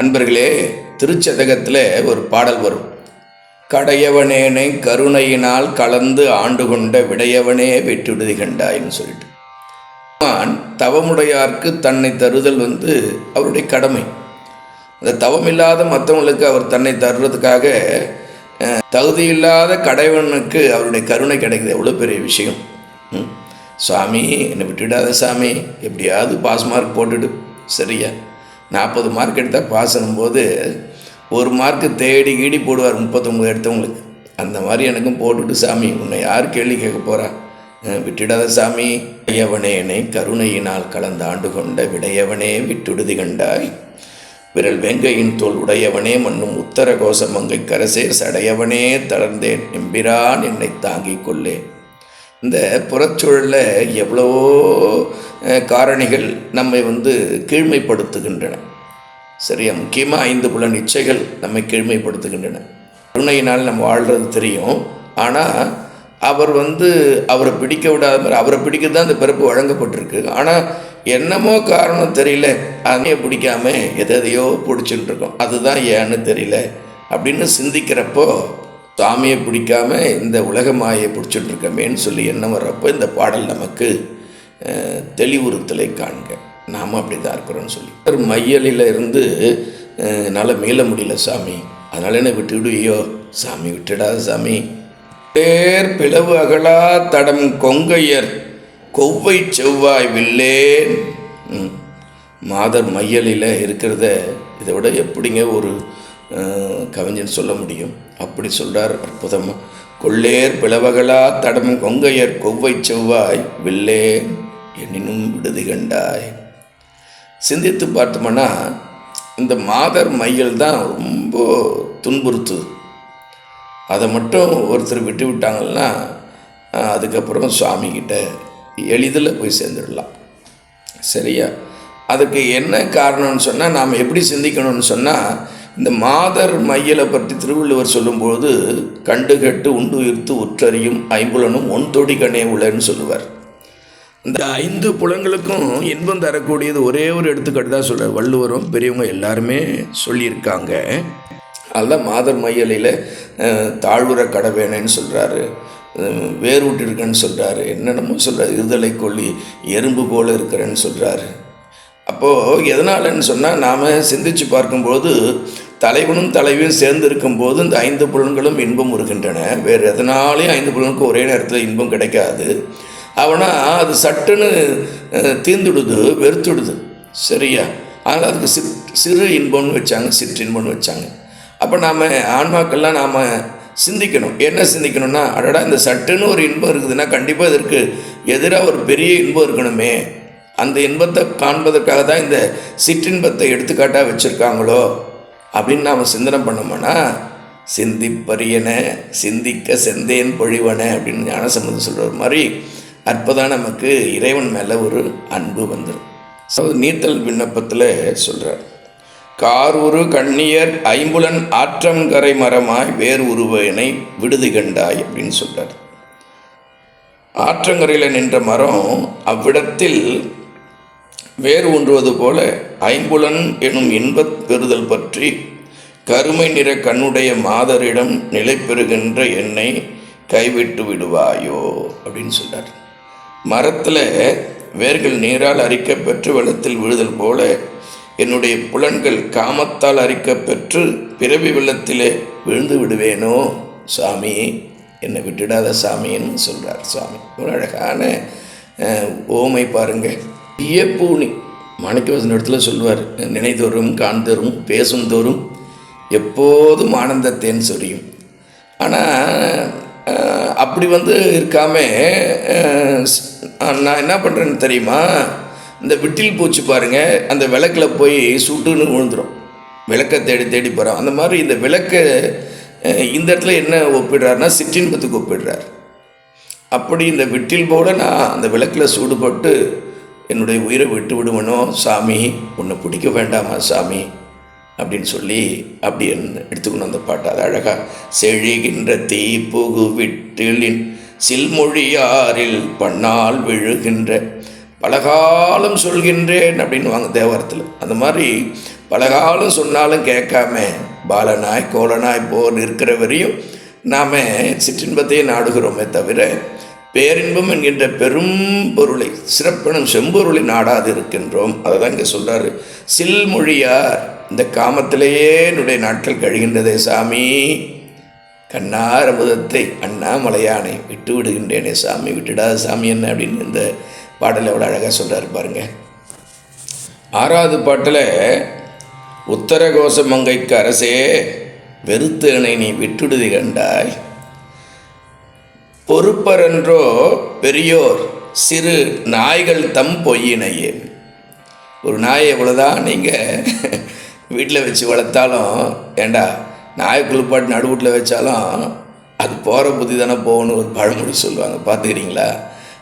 அன்பர்களே திருச்சதகத்தில் ஒரு பாடல் வரும். கடையவனேனை கருணையினால் கலந்து ஆண்டு கொண்ட விடையவனே வெற்றிடுதி கண்டாயின்னு சொல்லிட்டு. நான் தவமுடையார்க்கு தன்னை தருதல் வந்து அவருடைய கடமை. அந்த தவமில்லாத மற்றவங்களுக்கு அவர் தன்னை தருறதுக்காக தகுதி தகுதியில்லாத கடைவனுக்கு அவருடைய கருணை கிடைக்குது. எவ்வளோ பெரிய விஷயம். ம். சாமி என்னை விட்டுவிடாத சாமி. எப்படியாவது பாஸ் மார்க் போட்டுடு சரியா? நாற்பது மார்க் எடுத்தால் பாஸ் போது ஒரு மார்க்கு தேடி கீடி போடுவார் முப்பத்தொம்பது எடுத்தவங்களுக்கு. அந்த மாதிரி எனக்கும் போட்டுட்டு சாமி உன்னை யார் கேள்வி கேட்க போகிறா விட்டுடாத சாமி. சாமி விடையவனேனை கருணையினால் கலந்து ஆண்டு கொண்ட விடையவனே விட்டுடுதி கண்டாய். விரல் வெங்கையின் தோல் உடையவனே மண்ணும் உத்தர கோச மங்கை கரசே சடையவனே தளர்ந்தேன் எம்பிரான் என்னை தாங்கிக் கொள்ளேன். இந்த புறச்சூழலில் எவ்வளவோ காரணிகள் நம்மை வந்து கீழ்மைப்படுத்துகின்றன. சரியா? முக்கியமாக ஐந்து புல நிச்சைகள் நம்மை கீழ்மைப்படுத்துகின்றன. கருணையினால் நம்ம வாழ்கிறது தெரியும். ஆனால் அவர் வந்து அவரை பிடிக்க விடாத மாதிரி அவரை பிடிக்க தான் அந்த பிறப்பு வழங்கப்பட்டிருக்கு. ஆனால் என்னமோ காரணம் தெரியல. அதையே பிடிக்காம எதையோ பிடிச்சிட்டு இருக்கோம் அதுதான் ஏன்னு தெரியல. அப்படின்னு சிந்திக்கிறப்போ சாமியை பிடிக்காம இந்த உலக மாயை பிடிச்சிட்டு இருக்கமேன்னு சொல்லி எண்ணம் வர்றப்போ இந்த பாடல் நமக்கு தெளிவுறுத்தலை காண்க. நாம் அப்படி தான் இருக்கிறோன்னு சொல்லி. ஒரு மையலில் இருந்து என்னால் மீள முடியல சாமி. அதனால் என்ன விட்டுவிடுவியோ சாமி விட்டுடாத சாமி. பேர் பிளவு அகலா தடம் கொங்கையர் கொவ்வை செவ்வாய் வில்லேன். மாதர் மையலில் இருக்கிறத இதை விட எப்படிங்க ஒரு கவிஞன் சொல்ல முடியும். அப்படி சொல்கிறார் அற்புதமாக கொள்ளேர் பிளவகளா தடம் கொங்கையர் கொவ்வை செவ்வாய் வில்லே எனினும் விடுதி கண்டாய். சிந்தித்து பார்த்தோம்னா இந்த மாதர் மையல் தான் ரொம்ப துன்புறுத்துது. அதை மட்டும் ஒருத்தர் விட்டு விட்டாங்கன்னா அதுக்கப்புறம் சுவாமிகிட்ட எளிதில் போய் சேர்ந்துடலாம். சரியா? அதுக்கு என்ன காரணம்னு சொன்னால் நாம் எப்படி சிந்திக்கணும்னு சொன்னால் இந்த மாதர் மையலை பற்றி திருவள்ளுவர் சொல்லும்போது கண்டு கெட்டு உண்டு உயிர்த்து உற்றறியும் ஐம்புலனும் ஒன் தொடி கண்ணே உள்ளன்னு சொல்லுவார். இந்த ஐந்து புலங்களுக்கும் இன்பம் தரக்கூடியது ஒரே ஒரு எடுத்துக்காட்டு தான் சொல்கிறார் வள்ளுவரும் பெரியவங்க எல்லாருமே சொல்லியிருக்காங்க. அதுதான் மாதர் மையலையில் தாழ்வுற கடவேனேன்னு சொல்கிறாரு வேரூட்டு இருக்கேன்னு சொல்கிறாரு என்னென்னமோ சொல்கிறார் இருதலை கொல்லி எறும்பு போல இருக்கிறேன்னு சொல்கிறாரு அப்போது எதனாலன்னு சொன்னால் நாம் சிந்திச்சு பார்க்கும்போது தலைவனும் தலைவியும் சேர்ந்து இருக்கும்போது இந்த ஐந்து புலன்களும் இன்பம் வருகின்றன. வேறு எதனாலையும் ஐந்து புலனுக்கும் ஒரே நேரத்தில் இன்பம் கிடைக்காது. அவனால் அது சட்டுன்னு தீந்துடுது வெறுத்துடுது. சரியா? அதனால் அதுக்கு சிற் சிறு இன்பம்னு வச்சாங்க சிற்றின்பம்னு வச்சாங்க. அப்போ நாம் ஆன்மாக்கள்லாம் நாம் சிந்திக்கணும். என்ன சிந்திக்கணும்னா அடடா இந்த சட்டுன்னு ஒரு இன்பம் இருக்குதுன்னா கண்டிப்பாக இதற்கு எதிராக ஒரு பெரிய இன்பம் இருக்கணுமே. அந்த இன்பத்தை காண்பதற்காக தான் இந்த சிற்றின்பத்தை எடுத்துக்காட்டாக வச்சுருக்காங்களோ? அப்படின்னு நாம் சிந்தனை பண்ணோம்னா சிந்திப்பரியன சிந்திக்க செந்தேன் பொழிவன அப்படின்னு ஞானசம்பந்தம் சொல்கிற மாதிரி அற்புதம் நமக்கு இறைவன் மேலே ஒரு அன்பு வந்துடும் ஸோ நீத்தல் விண்ணப்பத்தில் சொல்கிறார் காரூரு கண்ணியர் ஐம்புலன் ஆற்றங்கரை மரமாய் வேறு உருவனை விடுதி கண்டாய் அப்படின்னு சொல்கிறார் ஆற்றங்கரையில் நின்ற மரம் அவ்விடத்தில் வேறு ஒன்றுவது போல ஐம்புலன் எனும் இன்பப் பெறுதல் பற்றி கருமை நிற கண்ணுடைய மாதரிடம் நிலை பெறுகின்ற என்னை கைவிட்டு விடுவாயோ? அப்படின்னு சொன்னார் மரத்தில் வேர்கள் நீரால் அரிக்கப்பெற்று வெள்ளத்தில் விழுதல் போல என்னுடைய புலன்கள் காமத்தால் அரிக்கப்பெற்று பிறவி வெள்ளத்திலே விழுந்து விடுவேனோ? சாமி என்னை விட்டுடாத சாமின்னு சொல்கிறார் சாமி ஒரு அழகான ஓமை பாருங்கள். எப்பூனி மாணிக்கவாசன் இடத்துல சொல்லுவார் நினைதோறும் காண்தோறும் பேசும் தோறும் எப்போதும் ஆனந்தத்தேன் சொரியும். ஆனால் அப்படி வந்து இருக்காம நான் என்ன பண்ணுறேன்னு தெரியுமா? இந்த விட்டில் பூச்சி பாருங்கள் அந்த விளக்கில் போய் சுட்டுன்னு விழுந்துடும் விளக்கை தேடி தேடி போகிறோம் அந்த மாதிரி இந்த விளக்கை இந்த இடத்துல என்ன ஒப்பிடுறாருன்னா சிற்றின்பத்துக்கு ஒப்பிடுறார். அப்படி இந்த விட்டில் போட நான் அந்த விளக்கில் சூடுபட்டு என்னுடைய உயிரை விட்டு விடுவனோ சாமி? உன்னை பிடிக்க வேண்டாமா சாமி? அப்படின்னு சொல்லி அப்படி எடுத்துக்கணும் அந்த பாட்டு. அது அழகாக செழிகின்ற தீ புகு விட்டிலின் சில்மொழியாரில் பண்ணால் விழுகின்ற பலகாலம் சொல்கின்றேன் அப்படின்னு வாங்க தேவாரத்தில். அந்த மாதிரி பலகாலம் சொன்னாலும் கேட்காம பாலனாய் கோலனாய் போர் இருக்கிற வரையும் நாம் சிற்றின்பத்தையே நாடுகிறோமே தவிர பேரின்பம் என்கின்ற பெரும் பொருளை சிறப்பெனும் செம்பொருளை நாடாது இருக்கின்றோம் அதை தான் இங்கே சொல்கிறாரு சில்மொழியார் இந்த காமத்திலேயே என்னுடைய நாட்கள் கழிகின்றதே சாமி. கண்ணார் அமுதத்தை அண்ணாமலையானை விட்டு விடுகின்றேனே சாமி. விட்டுடாத சாமி என்ன அப்படின்னு இந்த பாடல் எவ்வளோ அழகாக சொல்கிறாரு பாருங்க. ஆறாவது பாட்டில் உத்தரகோச மங்கைக்கு அரசே வெறுத்தேனை நீ விட்டுடுதி கண்டாய். பொறுப்பரென்றோ பெரியோர் சிறு நாய்கள் தம் பொய்யினையே. ஒரு நாயை எவ்வளோதான் நீங்கள் வீட்டில் வச்சு வளர்த்தாலும் ஏண்டா நாயை குளிப்பாட்டு நடுவீட்டில் வச்சாலும் அது போகிற புத்தி தானே போகணும் ஒரு பழமொழி சொல்லுவாங்க பார்த்துக்கிறீங்களா?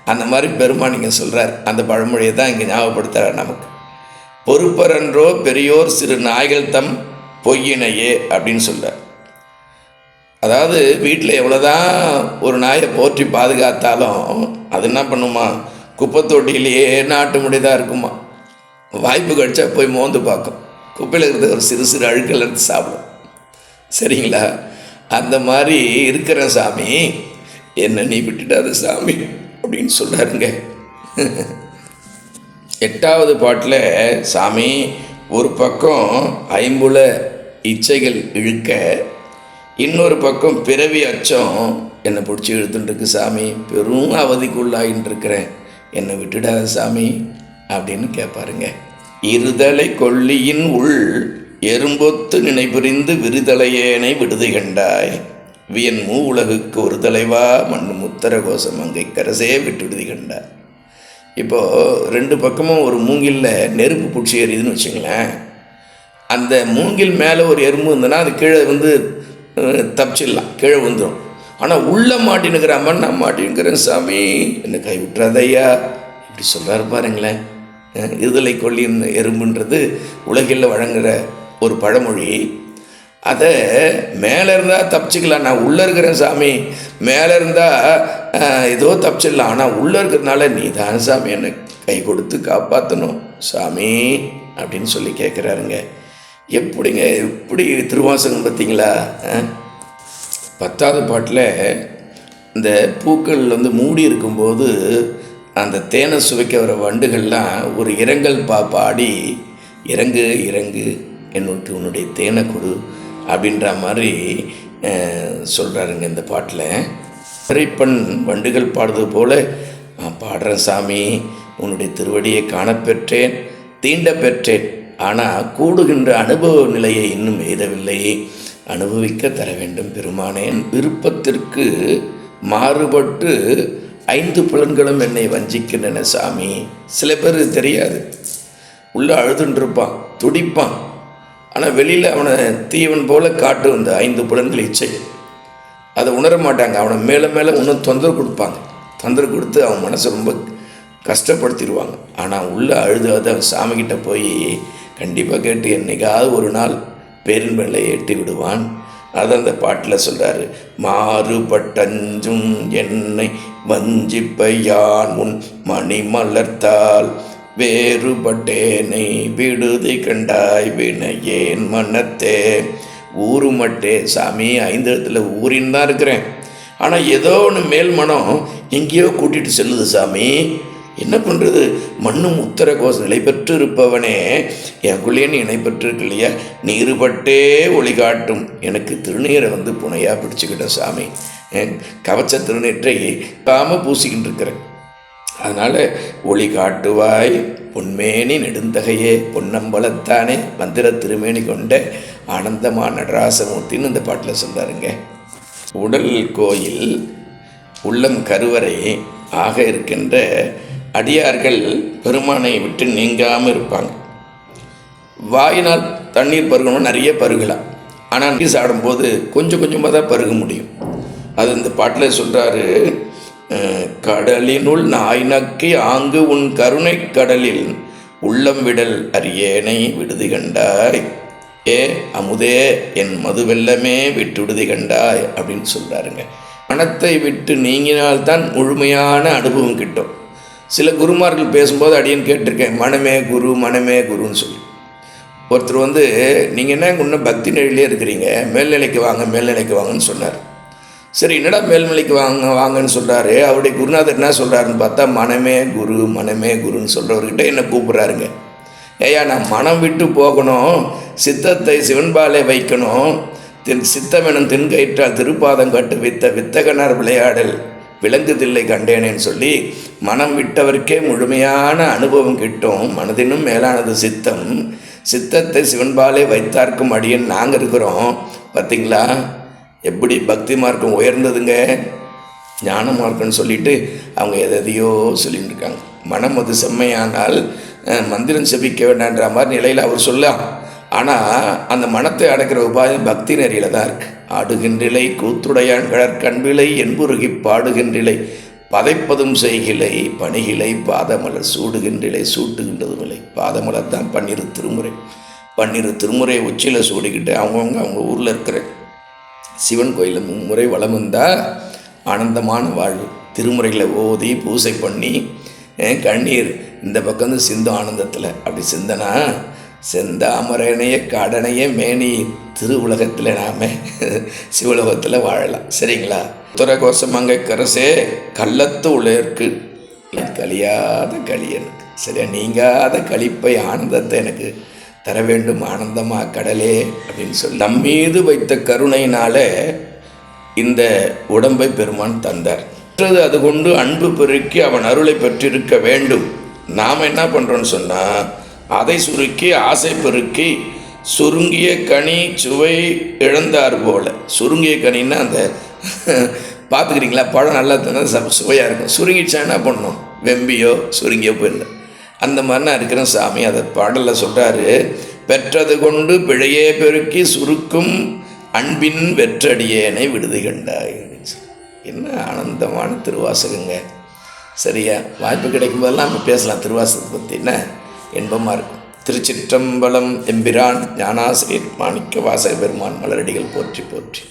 அந்த மாதிரி பெருமா நீங்கள் சொல்கிறார் அந்த பழமொழியை தான் இங்கே ஞாபகப்படுத்துகிறார் நமக்கு. பொறுப்பரன்றோ பெரியோர் சிறு நாய்கள் தம் பொய்யினையே அப்படின்னு சொல்கிறார் அதாவது வீட்டில் எவ்வளோதான் ஒரு நாயை போற்றி பாதுகாத்தாலும் அது என்ன பண்ணுமா? குப்பை தொட்டியிலேயே நாட்டு முடிதான் இருக்குமா? வாய்ப்பு கிடைச்சா போய் மோந்து பார்க்கும். குப்பையில் இருக்கிற ஒரு சிறு சிறு அழுக்கல் எடுத்து சாப்பிடும். சரிங்களா? அந்த மாதிரி இருக்கிற சாமி என்ன நீ விட்டுட்டாத சாமி அப்படின்னு சொல்கிறாருங்க எட்டாவது பாட்டில் சாமி ஒரு பக்கம் ஐம்புல இச்சைகள் இழுக்க இன்னொரு பக்கம் பிறவி அச்சம். என்னை பிடிச்சி இழுத்துட்டுருக்கு சாமி. பெரும் அவதிக்குள்ளாயின்னு இருக்கிறேன் என்னை விட்டுடாத சாமி அப்படின்னு கேட்பாருங்க. இருதலை கொல்லியின் உள் எறும்பொத்து நினைபுரிந்து விருதலையேனை விடுதை கண்டாய். வியன் மூ உலகுக்கு ஒரு தலைவா மண் முத்தர கோஷம் அங்கே கரசே விட்டுடுதி கண்டாய். இப்போது ரெண்டு பக்கமும் ஒரு மூங்கில்ல நெருப்பு பிடிச்சி எரியுதுன்னு வச்சுங்களேன். அந்த மூங்கில் மேலே ஒரு எறும்பு இருந்ததுன்னா அது கீழே வந்து தப்பிச்சிடலாம் கீழே வந்துடும் ஆனால் உள்ளே மாட்டினுக்கிற அம்மன் நான் மாட்டினுக்கிறேன் சாமி. என்னை கை விட்டுறாதையா இப்படி சொல்கிறாரு பாருங்களேன். இருதலை கொல்லின் எறும்புன்றது உலகில் வழங்குகிற ஒரு பழமொழி. அதை மேலே இருந்தால் தப்பிச்சிக்கலாம். நான் உள்ளே இருக்கிறேன் சாமி. மேலே இருந்தால் ஏதோ தப்பிச்சிடலாம். ஆனால் உள்ளே இருக்கிறதுனால நீ தான் சாமி என்னை கை கொடுத்து காப்பாற்றணும் சாமி அப்படின்னு சொல்லி கேட்குறாருங்க எப்படிங்க எப்படி திருவாசகம் பார்த்தீங்களா? பத்தாவது பாட்டில் இந்த பூக்கள் வந்து மூடி இருக்கும்போது அந்த தேனை சுவைக்க வர வண்டுகள்லாம் ஒரு இரங்கல் பா பாடி இறங்கு இறங்கு என்னுட்டு உன்னுடைய தேனை கொடு அப்படின்ற மாதிரி சொல்கிறாருங்க இந்த பாட்டில். திரைப்பண் வண்டுகள் பாடுறது போல் நான் பாடுறேன் சாமி உன்னுடைய திருவடியை காணப்பெற்றேன் தீண்ட பெற்றேன் ஆனால் கூடுகின்ற அனுபவ நிலையை இன்னும் எய்தவில்லை. அனுபவிக்க தர வேண்டும் பெருமானேன் விருப்பத்திற்கு மாறுபட்டு ஐந்து புலன்களும் என்னை வஞ்சிக்கின்றன சாமி. சில பேர் தெரியாது. உள்ளே அழுதுன்றிருப்பான் துடிப்பான். ஆனால் வெளியில் அவனை தீவன் போல காட்டும் இந்த ஐந்து புலன்கள் இச்சை. அதை உணர மாட்டாங்க. அவனை மேலே மேலே இன்னும் தொந்தரவு கொடுப்பாங்க. தொந்தரவு கொடுத்து அவன் மனசை ரொம்ப கஷ்டப்படுத்திடுவாங்க. ஆனால் உள்ளே அழுது அதை அவன் சாமிக்கிட்ட போய் கண்டிப்பாக கேட்டு என்னைக்காவது ஒரு நாள் பேரின்பலை எட்டி விடுவான். அதை அந்த பாட்டில் சொல்கிறாரு மாறுபட்டஞ்சும் என்னை வஞ்சிப்பையான் உன் மணி மலர்த்தால் வேறுபட்டேனை விடுதி கண்டாய் வினையேன் மனத்தே ஊருமட்டே சாமி ஐந்து இடத்துல ஊரின்னு தான் இருக்கிறேன். ஆனால் ஏதோ ஒன்று மேல் மனம் எங்கேயோ கூட்டிகிட்டு செல்லுது சாமி. என்ன பண்ணுறது மண்ணும் உத்தர கோஷம் நிலை பெற்று இருப்பவனே எனக்குள்ளேயே நீ இணை பெற்றிருக்கு இல்லையா நீருபட்டே ஒளி காட்டும். எனக்கு திருநீரை வந்து புனையாக பிடிச்சிக்கிட்டேன் சாமி. கவச்ச திருநீற்றை காம பூசிக்கிட்டு இருக்கிறேன் அதனால் ஒளி காட்டுவாய். பொன்மேனி நெடுந்தகையே. பொன்னம்பலத்தானே மந்திர திருமேனி கொண்ட ஆனந்தமா நடராசமூர்த்தின்னு இந்த பாட்டில் சொல்கிறாருங்க உடல் கோயில் உள்ளம் கருவறை ஆக இருக்கின்ற அடியார்கள் பெருமானை விட்டு நீங்காமல் இருப்பாங்க. வாயினால் தண்ணீர் பருகணும் நிறைய பருகலாம் ஆனால் நீர் சாடும்போது கொஞ்சம் கொஞ்சமாக தான் பருக முடியும். அது இந்த பாட்டில் சொல்கிறாரு கடலினுள் நாய் நக்கி ஆங்கு உன் கருணை கடலில் உள்ளம் விடல் அரியேனை விடுதி கண்டாய். ஏ அமுதே என் மதுவெல்லமே விட்டு விடுதி கண்டாய் அப்படின்னு சொல்கிறாருங்க மனத்தை விட்டு நீங்கினால்தான் முழுமையான அனுபவம் கிட்டும். சில குருமார்கள் பேசும்போது அடியேன் கேட்டிருக்கேன் மனமே குரு மனமே குருன்னு சொல்லி. ஒருத்தர் வந்து நீங்கள் என்ன இன்னும் பக்தி நிலையிலே இருக்கிறீங்க? மேல்நிலைக்கு வாங்க மேல்நிலைக்கு வாங்கன்னு சொன்னார். சரி என்னடா மேல்நிலைக்கு வாங்க வாங்கன்னு சொல்கிறாரு அவருடைய குருநாதர் என்ன சொல்கிறாருன்னு பார்த்தா மனமே குரு மனமே குருன்னு சொல்கிறவர்கிட்ட என்னை கூப்பிட்றாருங்க? ஏயா நான் மனம் விட்டு போகணும் சித்தத்தை சிவன்பாலே வைக்கணும் தின் சித்தமெனும் தின்கயிற்றால் திருப்பாதம் கட்டு வித்த வித்தகனார் விளையாடல். விளங்குதில்லை கண்டேனேன்னு சொல்லி மனம் விட்டவர்க்கே முழுமையான அனுபவம் கிட்டும் மனதினும் மேலானது சித்தம். சித்தத்தை சிவன்பாலே வைத்தார்க்கும் அடியன் நாங்கள் இருக்கிறோம். பார்த்தீங்களா எப்படி பக்தி மார்க்கம் உயர்ந்ததுங்க? ஞான மார்க்கம்னு சொல்லிட்டு அவங்க எதையோ சொல்லிட்டு இருக்காங்க. மனம் அது செம்மையானால் மந்திரம் செபிக்க வேண்டான்ற மாதிரி நிலையில் அவர் சொல்லலாம். ஆனால் அந்த மனத்தை அடக்கிற உபாயம் பக்தி நெறியில் தான் இருக்குது ஆடுகின்றிலை கூத்துடையான் கழற்கண்பிலை என்புருகிப் பாடுகின்றிலை பதைப்பதும் செய்கிலை பணிகிலை பாதமலர் சூடுகின்றிலை சூட்டுகின்றதும் இல்லை பாதமலர் தான் பன்னிரு திருமுறை. பன்னிரு திருமுறை உச்சியில் சூடிக்கிட்டு அவங்கவுங்க அவங்க ஊரில் இருக்கிற சிவன் கோயிலில் மும்முறை வளம் வந்தால் ஆனந்தமான வாழ்வு. திருமுறைகளை ஓதி பூசை பண்ணி கண்ணீர் இந்த பக்கம் வந்து சிந்தும் ஆனந்தத்தில். அப்படி சிந்தனா செந்தாமரனைய கடனைய மேனி திருவுலகத்தில் நாம சிவலோகத்தில் வாழலாம். சரிங்களா? துரகோசம் அங்கே கரசே கள்ளத்து உலருக்கு கழியாத களியனுக்கு சரியா? நீங்காத களிப்பை ஆனந்தத்தை எனக்கு தர வேண்டும். ஆனந்தமா கடலே அப்படின்னு சொல்லி. நம்மீது வைத்த கருணையினால இந்த உடம்பை பெருமான் தந்தார். மற்றது அது கொண்டு அன்பு பெருக்கி அவன் அருளை பெற்றிருக்க வேண்டும். நாம் என்ன பண்ணுறோன்னு சொன்னால் அதை சுருக்கி ஆசை பெருக்கி சுருங்கிய கனி சுவை இழந்தார் போல. சுருங்கிய கனின்னா அந்த பார்த்துக்கிறீங்களா? பழம் நல்லா தான் ச- சுவையாக இருக்கும். சுருங்கிச்சா என்ன பண்ணும்? வெம்பியோ சுருங்கியோ போயிடல அந்த மாதிரினா இருக்கிற சாமி அதை பாடலில் சொல்கிறாரு பெற்றது கொண்டு பிழையே பெருக்கி சுருக்கும் அன்பின் வெற்றடியேனை விடுதி கண்டாய். என்ன ஆனந்தமான திருவாசகங்க. சரியா? வாய்ப்பு கிடைக்கும் போதெல்லாம் நம்ம பேசலாம் திருவாசகத்தை பற்றி என்ன? இன்பமாக இருக்கும். திருச்சிற்றம்பலம் எம்பிரான் ஞானாசிரியர் மாணிக்க வாசக பெருமான் மலரடிகள் போற்றி போற்றி.